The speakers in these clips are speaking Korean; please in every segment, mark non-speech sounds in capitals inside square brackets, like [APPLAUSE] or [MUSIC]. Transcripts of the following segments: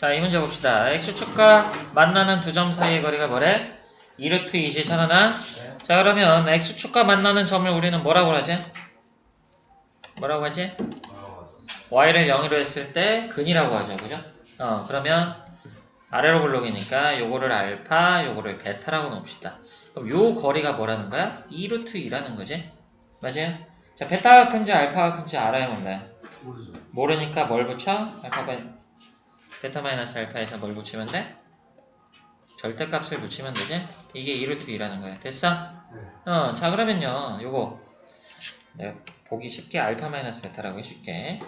자, 이 문제 봅시다. x축과 만나는 두 점 사이의 거리가 뭐래? 2루트 2지 천하나? 네. 자, 그러면 x축과 만나는 점을 우리는 뭐라고 하지? 뭐라고 하지? y를 0으로 했을 때 근이라고 하죠. 그죠? 어, 그러면 아래로 블록이니까 요거를 알파, 요거를 베타라고 놓읍시다. 그럼 요 거리가 뭐라는 거야? 2루트 2라는 거지? 맞아요? 자, 베타가 큰지 알파가 큰지 알아요, 몰라요? 모르죠. 모르니까 뭘 붙여? 알파 바 베타 마이너스 알파에서 뭘 붙이면 돼? 절대값을 붙이면 되지? 이게 2루트 2라는 거야. 됐어? 네. 어, 자 그러면요. 요거 내가 보기 쉽게 알파 마이너스 베타라고 해줄게.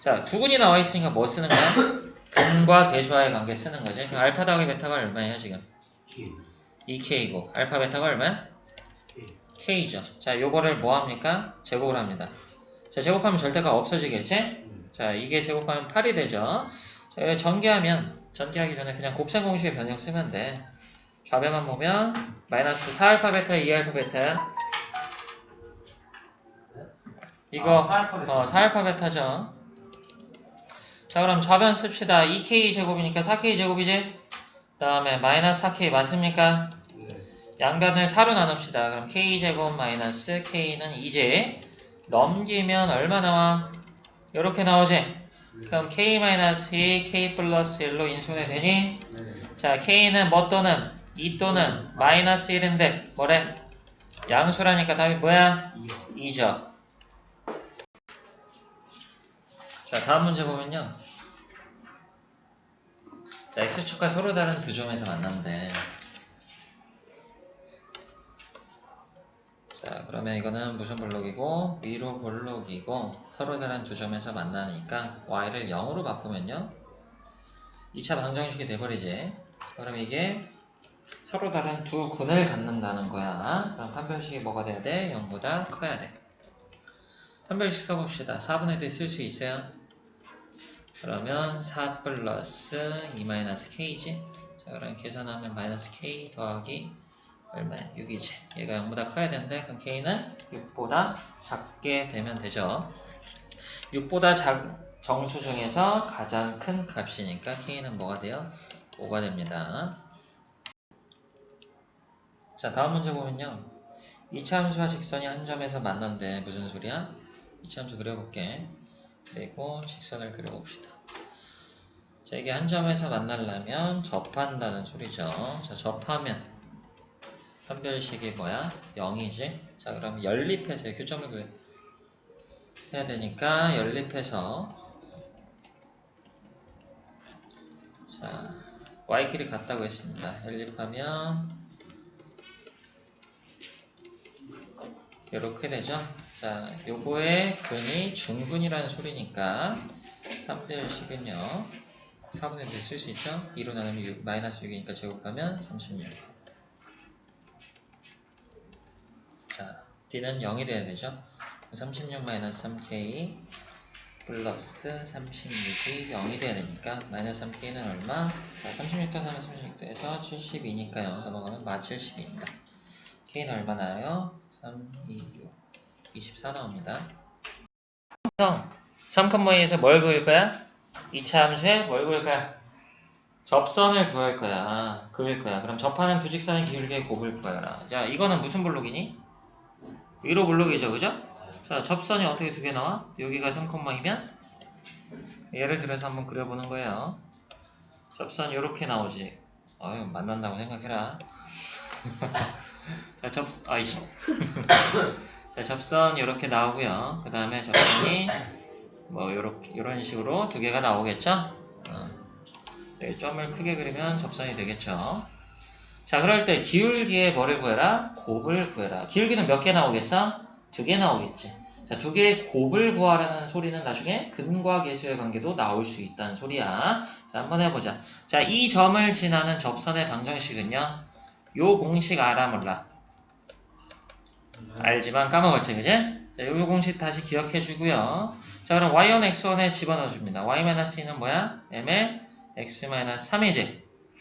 자, 두근이 나와 있으니까 뭐 쓰는 거야? 근과 계수와의 관계 쓰는 거지. 그럼 알파 더하기 베타가 얼마예요, 지금? K. 2K이고 알파 베타가 얼마야? K. K죠. 자, 요거를 뭐 합니까? 제곱을 합니다. 자, 제곱하면 절대가 없어지겠지? 음. 자, 이게 제곱하면 8이 되죠. 자, 전개하면, 전개하기 전에 그냥 곱셈 공식의 변형 쓰면 돼. 좌변만 보면, 마이너스 4알파 베타, 2알파 베타야. 이거, 아, 4알파 베타. 어, 4알파 베타죠. 자, 그럼 좌변 씁시다. 2k 제곱이니까 4k 제곱이지? 그 다음에 마이너스 4k 맞습니까? 네. 양변을 4로 나눕시다. 그럼 k제곱 마이너스 k는 2제. 넘기면 얼마 나와? 이렇게 나오지? 그럼 k 마이너스 2, k 플러스 1로 인수분해 되니? 네. 자, k는 뭐 또는 2 또는 마이너스 1인데 뭐래? 양수라니까 답이 뭐야? 2요. 2죠. 자, 다음 문제 보면요. 자, x축과 서로 다른 두 점에서 만난대. 자, 그러면 이거는 무슨 블록이고 위로 블록이고 서로 다른 두 점에서 만나니까 y를 0으로 바꾸면요. 2차 방정식이 돼버리지. 그럼 이게 서로 다른 두 근을 갖는다는 거야. 그럼 판별식이 뭐가 돼야 돼? 0보다 커야 돼. 판별식 써봅시다. 4분의 1 쓸 수 있어요? 그러면 4 플러스 2 마이너스 k지? 자, 그럼 계산하면 마이너스 k 더하기 얼마야? 6이지. 얘가 0보다 커야 되는데 그럼 k는 6보다 작게 되면 되죠. 6보다 작, 정수 중에서 가장 큰 값이니까 k는 뭐가 돼요? 5가 됩니다. 자, 다음 문제 보면요. 이차함수와 직선이 한 점에서 만난대. 무슨 소리야? 이차함수 그려볼게. 그리고 직선을 그려봅시다. 자, 이게 한 점에서 만나려면 접한다는 소리죠. 자, 접하면 판별식이 뭐야? 0이지? 자, 그럼 연립해서 교점을 구해. 해야 되니까 연립해서 자, y끼리 같다고 했습니다. 연립하면 이렇게 되죠. 자, 요거의 근이 중근이라는 소리니까 판별식은요. 4분의 1 쓸 수 있죠? 2로 나누면 6, 마이너스 6이니까 제곱하면 36. 자, d는 0이 돼야 되죠? 36 마이너스 3k 플러스 36이 0이 돼야 되니까 마이너스 3k는 얼마? 자, 36 더하면 36 돼서 72니까요. 넘어가면 마 70입니다. k는 얼마 나요? 3, 2, 6, 24 나옵니다. 형, 3,2에서 뭘 그릴 거야? 2차 함수에 뭘 그릴 거야? 접선을 구할 거야. 그릴 거야. 그럼 접하는 두 직선의 기울기의 곱을 구하라. 자, 이거는 무슨 블록이니? 위로 블록이죠, 그죠? 자, 접선이 어떻게 두 개 나와? 여기가 3,2면 예를 들어서 한번 그려보는 거예요. 접선 이렇게 나오지. 어휴, 만난다고 생각해라. [LAUGHS] 자, 접, 아이씨. [LAUGHS] 자, 접선 이렇게 나오고요. 그 다음에 접선이 뭐 요렇게 이런 식으로 두 개가 나오겠죠? 어. 자, 점을 크게 그리면 접선이 되겠죠. 자, 그럴 때 기울기의 뭐를 구해라? 곱을 구해라. 기울기는 몇 개 나오겠어? 두 개 나오겠지. 자, 두 개의 곱을 구하라는 소리는 나중에 근과 계수의 관계도 나올 수 있다는 소리야. 자, 한번 해보자. 자, 이 점을 지나는 접선의 방정식은요. 요 공식 알아 몰라? 알지만 까먹었지, 그지? 자, 요 공식 다시 기억해 주고요. 자, 그럼 y1, x1에 집어넣어 줍니다. y-2는 뭐야? m의 x-3이지.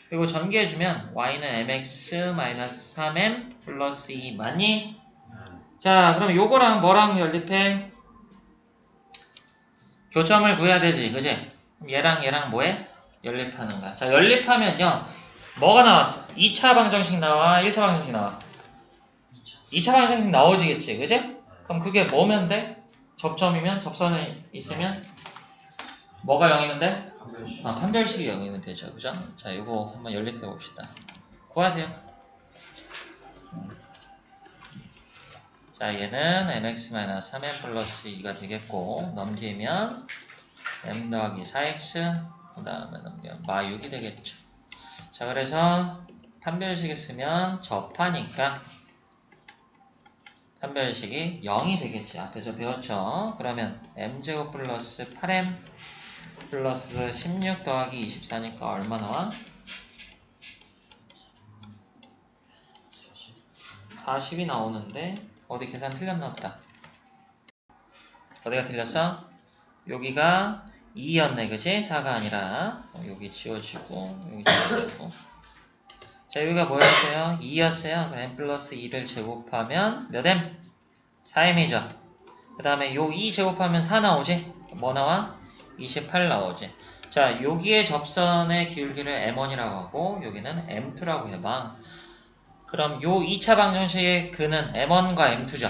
그리고 전개해 주면 y는 mx-3m 플러스 2 맞니? 자, 그럼 요거랑 뭐랑 연립해? 교점을 구해야 되지, 그지? 얘랑 얘랑 뭐해? 연립하는 거야. 자, 연립하면요. 뭐가 나왔어? 2차 방정식 나와, 1차 방정식 나와. 2차 방정식 나오지겠지, 그지? 그럼 그게 뭐면 돼? 접점이면, 접선에 있으면, 뭐가 0이면 돼? 판별식 아, 판별식이 0이면 되죠, 그죠? 자, 이거 한번 연립해 봅시다. 구하세요. 자, 얘는 mx-3m 플러스 2가 되겠고, 넘기면 m 더하기 4x, 그 다음에 넘기면 마 6이 되겠죠. 자, 그래서 판별식에 쓰면 접하니까 판별식이 0이 되겠지. 앞에서 배웠죠. 그러면 m제곱 플러스 8m 플러스 16 더하기 24니까 얼마 나와? 40이 나오는데 어디 계산 틀렸나 보다. 어디가 틀렸어? 여기가 2였네, 그지? 4가 아니라 어, 여기 지워지고 여기 지워지고 자, 여기가 뭐였어요? 2였어요. 그럼 m 플러스 2를 제곱하면 몇 m? 4m이죠. 그 다음에 요 2 제곱하면 4 나오지? 뭐 나와? 28 나오지. 자, 여기에 접선의 기울기를 m1이라고 하고 여기는 m2라고 해봐. 그럼 요 2차 방정식의 근은 m1과 m2죠.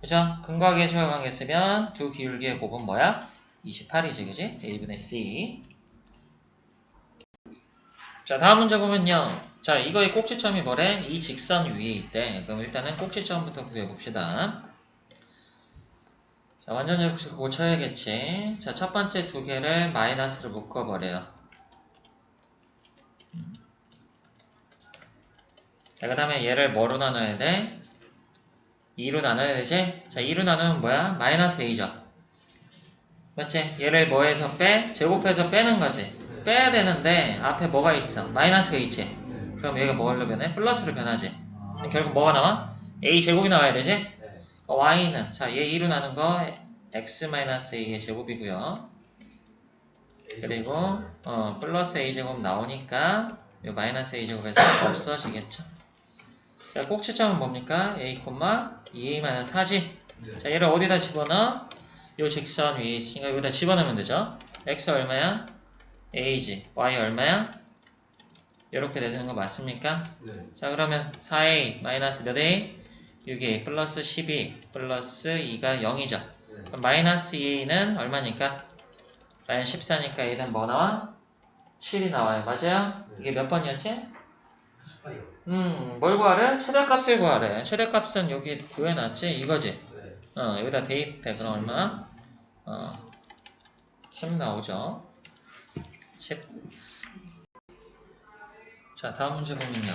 그죠? 근과 계수와 관계 쓰면 두 기울기의 곱은 뭐야? 28이지, 그지? a분의 c. 자, 다음 문제 보면요. 자, 이거의 꼭지점이 뭐래? 이 직선 위에 있대. 그럼 일단은 꼭지점부터 구해봅시다. 자, 완전 이렇게 고쳐야겠지. 자, 첫 번째 두 개를 마이너스로 묶어버려요. 음. 자, 그 다음에 얘를 뭐로 나눠야 돼? 2로 나눠야 되지? 자, 2로 나누면 뭐야? 마이너스 a죠. 맞지? 얘를 뭐해서 빼? 제곱해서 빼는 거지. 빼야 되는데 앞에 뭐가 있어? 마이너스가 있지? 네. 그럼 얘가 뭐로 변해? 플러스로 변하지. 결국 뭐가 나와? a 제곱이 나와야 되지? 네. 어, y는 자, 얘 2로 나눈 거 x-a의 제곱이고요. 그리고 어, 플러스 a 제곱 나오니까 요 마이너스 a 제곱에서 [COUGHS] 없어지겠죠. 자, 꼭지점은 뭡니까? a, 2a-4지. 네. 자, 얘를 어디다 집어넣어? 요 직선 위에 있으니까 여기다 집어넣으면 되죠. x 얼마야? a지. y 얼마야? 이렇게 되는 거 맞습니까? 네. 자 그러면 4a 마이너스 몇 a? 6a 플러스 12 플러스 2가 0이죠. 네. 마이너스 2a는 얼마니까? 마이너스 14니까 a는 뭐 나와? 7이 나와요. 맞아요? 네. 이게 몇 번이었지? 18이요. 음, 뭘 구하래? 최대값을 구하래. 최대값은 여기 구해놨지? 이거지? 네. 어, 여기다 대입해. 그럼 얼마? 어, 10 나오죠. 10. 자, 다음 문제 보면요.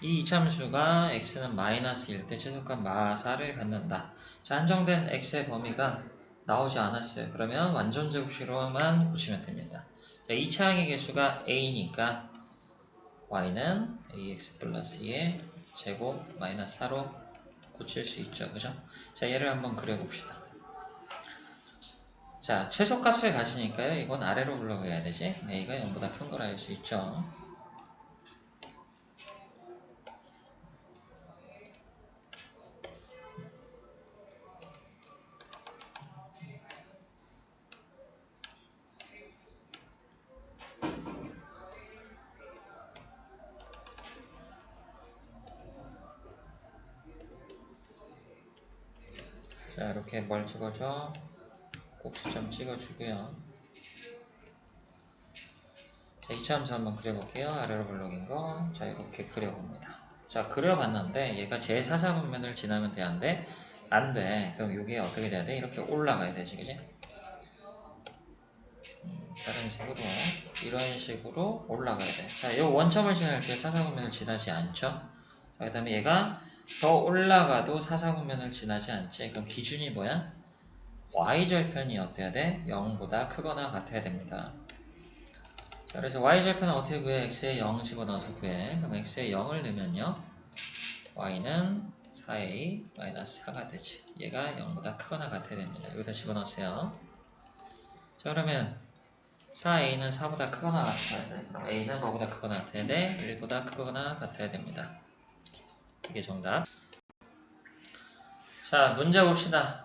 이 이참수가 x는 마이너스일 때 최소값 마4를 갖는다. 자, 한정된 x의 범위가 나오지 않았어요. 그러면 완전 제곱식으로만 보시면 됩니다. 자, 2차항의 개수가 a니까 y는 ax 플러스 2의 제곱 마이너스 4로 고칠 수 있죠. 그죠? 자, 얘를 한번 그려봅시다. 자, 최소값을 가지니까요. 이건 아래로 불러가야 되지. a가 0보다 큰 걸 알 수 있죠. 자, 이렇게 뭘 찍어줘? 꼭지점 찍어주고요. 자, 2차 함수 한번 그려볼게요. 아래로 블록인 거. 자, 이렇게 그려봅니다. 자, 그려봤는데 얘가 제 사사분면을 지나면 돼, 안 돼? 안 돼. 그럼 이게 어떻게 돼야 돼? 이렇게 올라가야 되지, 그지? 음, 다른 식으로 이런 식으로 올라가야 돼. 자, 이 원점을 지날 때 사사분면을 지나지 않죠? 자, 그 다음에 얘가 더 올라가도 사사분면을 지나지 않지. 그럼 기준이 뭐야? y절편이 어때야 돼? 0보다 크거나 같아야 됩니다. 자, 그래서 y절편은 어떻게 구해? x에 0 집어넣어서 구해. 그럼 x에 0을 넣으면요. y는 4a 4가 되지. 얘가 0보다 크거나 같아야 됩니다. 여기다 집어넣으세요. 자, 그러면 4a는 4보다 크거나 같아야 돼. 그럼 a는 뭐보다 크거나 같아야 돼? 1보다 크거나 같아야 됩니다. 이게 정답. 자, 문제 봅시다.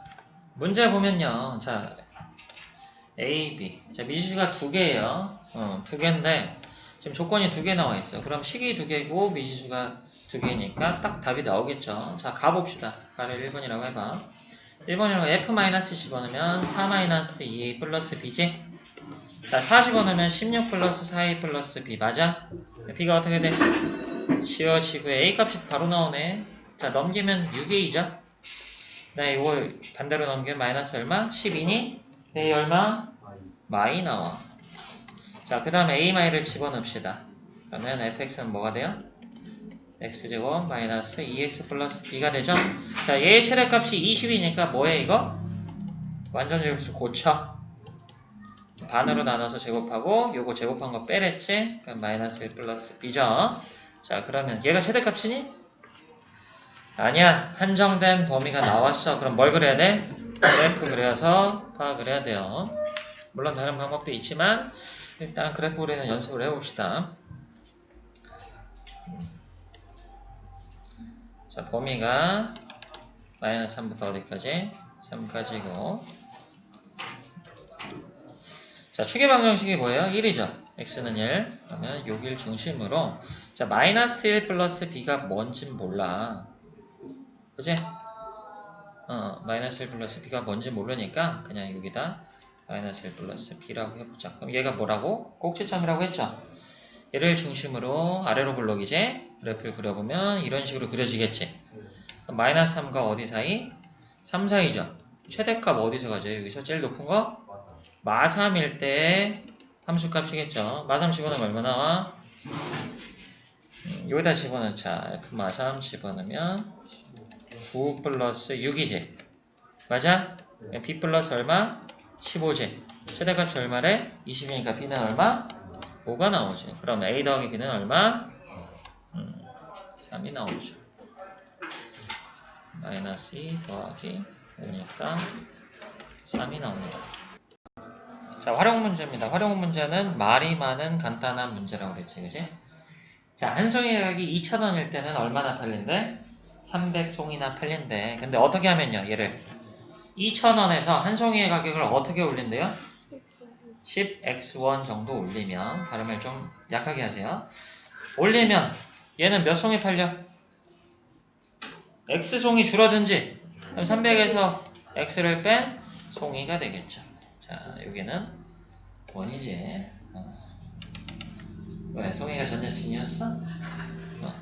문제 보면요. 자, A, B. 자, 미지수가 두 개예요. 어, 두 개인데 지금 조건이 두 개 나와 있어. 그럼 식이 두 개고 미지수가 두 개니까 딱 답이 나오겠죠. 자, 가봅시다. 가를 1번이라고 해봐. 1번이라고 F-10 집어넣으면 4-2A 플러스 B지? 자, 4 집어넣으면 16 플러스 4A 플러스 B 맞아? B가 어떻게 돼? 지워지고 A 값이 바로 나오네. 자, 넘기면 6A죠? 네, 이거 반대로 넘기면 마이너스 얼마? 12니? A 얼마? 마이 나와. 자, 그 다음에 A 마이를 집어넣읍시다. 그러면 fx는 뭐가 돼요? x제곱 마이너스 2x 플러스 b가 되죠? 자, 얘의 최대값이 20이니까 뭐해 이거? 완전 제곱수 고쳐. 반으로 나눠서 제곱하고 요거 제곱한 거 빼랬지? 그럼 마이너스 1 플러스 b죠? 자, 그러면 얘가 최대값이니? 아니야. 한정된 범위가 나왔어. 그럼 뭘 그려야 돼? 그래프 그려서 파악을 해야 돼요. 물론 다른 방법도 있지만 일단 그래프 그리는 연습을 해봅시다. 자, 범위가 마이너스 3부터 어디까지? 3까지고 자, 추계 방정식이 뭐예요? 1이죠. x는 1. 그러면 여길 중심으로 자, 마이너스 1 플러스 b가 뭔진 몰라. 그지? 어, 마이너스 1 플러스 b가 뭔지 모르니까 그냥 여기다 마이너스 1 플러스 b라고 해보자. 그럼 얘가 뭐라고? 꼭지점이라고 했죠? 얘를 중심으로 아래로 블록이지? 그래프를 그려보면 이런 식으로 그려지겠지? 마이너스 3과 어디 사이? 3 사이죠? 최대값 어디서 가죠? 여기서 제일 높은 거? 마3일 때 함수 값이겠죠? 마3 집어넣으면 얼마 나와? 음, 여기다 집어넣자. f 마3 집어넣으면 9 플러스 6이지. 맞아? b 플러스 얼마? 15지. 최대값이 얼마래? 20이니까 b는 얼마? 5가 나오지. 그럼 a 더하기 b는 얼마? 음, 3이 나오죠. 마이너스 2 더하기 5니까 3이 나옵니다. 자, 활용 문제입니다. 활용 문제는 말이 많은 간단한 문제라고 그랬지, 그지? 자, 한 송이 가격이 2,000원일 때는 얼마나 팔린대? 300송이나 팔린대. 근데 어떻게 하면요, 얘를 2,000원에서 한 송이의 가격을 어떻게 올린대요? 10x1 정도 올리면 발음을 좀 약하게 하세요. 올리면 얘는 몇 송이 팔려? x송이 줄어든지 그럼 300에서 x를 뺀 송이가 되겠죠. 자, 여기는 원이지. 어. 왜? 송이가 전 여친이었어? 어.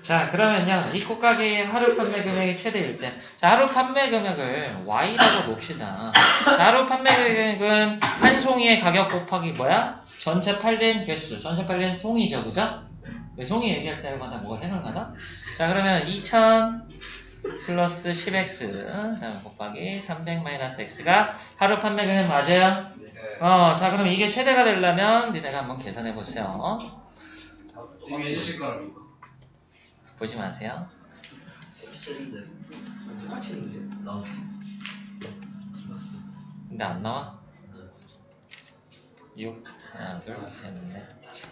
자, 그러면요. 이 꽃가게의 하루 판매 금액이 최대일 때. 자, 하루 판매 금액을 Y라고 봅시다. 자, 하루 판매 금액은 한 송이의 가격 곱하기 뭐야? 전체 팔린 개수. 전체 팔린 송이죠. 그죠? 왜 송이 얘기할 때마다 뭐가 생각나나? 자, 그러면 2000 플러스 10x. 다음에 곱하기 300 마이너스 x가 하루 판매 금액 맞아요? 어, 자, 그럼 이게 최대가 되려면 니네가 한번 계산해 보세요. 이게 해주실 거라고 보지 마세요. 싫은데 같이 나왔어 근데 안 나와? 6 하나 둘셋넷 다섯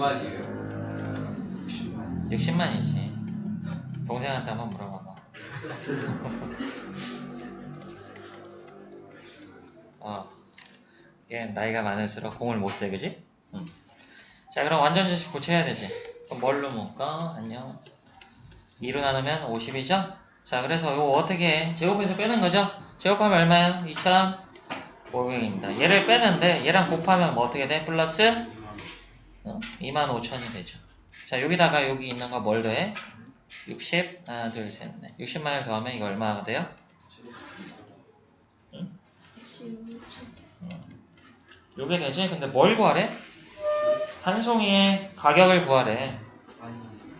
6만이에요 60만이지 동생한테 한번 물어봐봐 [LAUGHS] 어얘 나이가 많을수록 공을 못세 그지? 응. 자 그럼 완전제식 고쳐야 되지 그럼 뭘로 묶어? 안녕 2로 나누면 50이죠? 자 그래서 이거 어떻게 해? 제곱해서 빼는 거죠? 제곱하면 얼마야? 2,500입니다 얘를 빼는데 얘랑 곱하면 뭐 어떻게 돼? 플러스 어? 25,000이 되죠. 자, 여기다가 여기 있는 거 뭘 더해? 60, 하나, 둘, 셋, 넷. 60만을 더하면 이거 얼마가 돼요? 요게 되지? 근데 뭘 구하래? 한 송이의 가격을 구하래.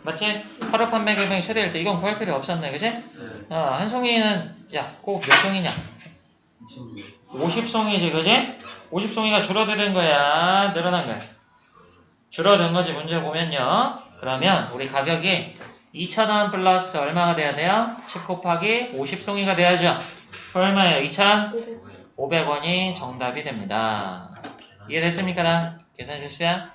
맞지? 하루 판매 금액이 최대일 때 이건 구할 필요 없었네, 그지? 네 어, 한 송이는, 야, 꼭 몇 송이냐? 50송이지, 그지? 50송이가 줄어드는 거야? 늘어난 거야? 줄어든 거지, 문제 보면요. 그러면 우리 가격이 2,000원 플러스 얼마가 돼야 돼요? 10 곱하기 50송이가 돼야죠. 얼마예요? 2,500원이 정답이 됩니다. 이해됐습니까? 나? 계산 실수야?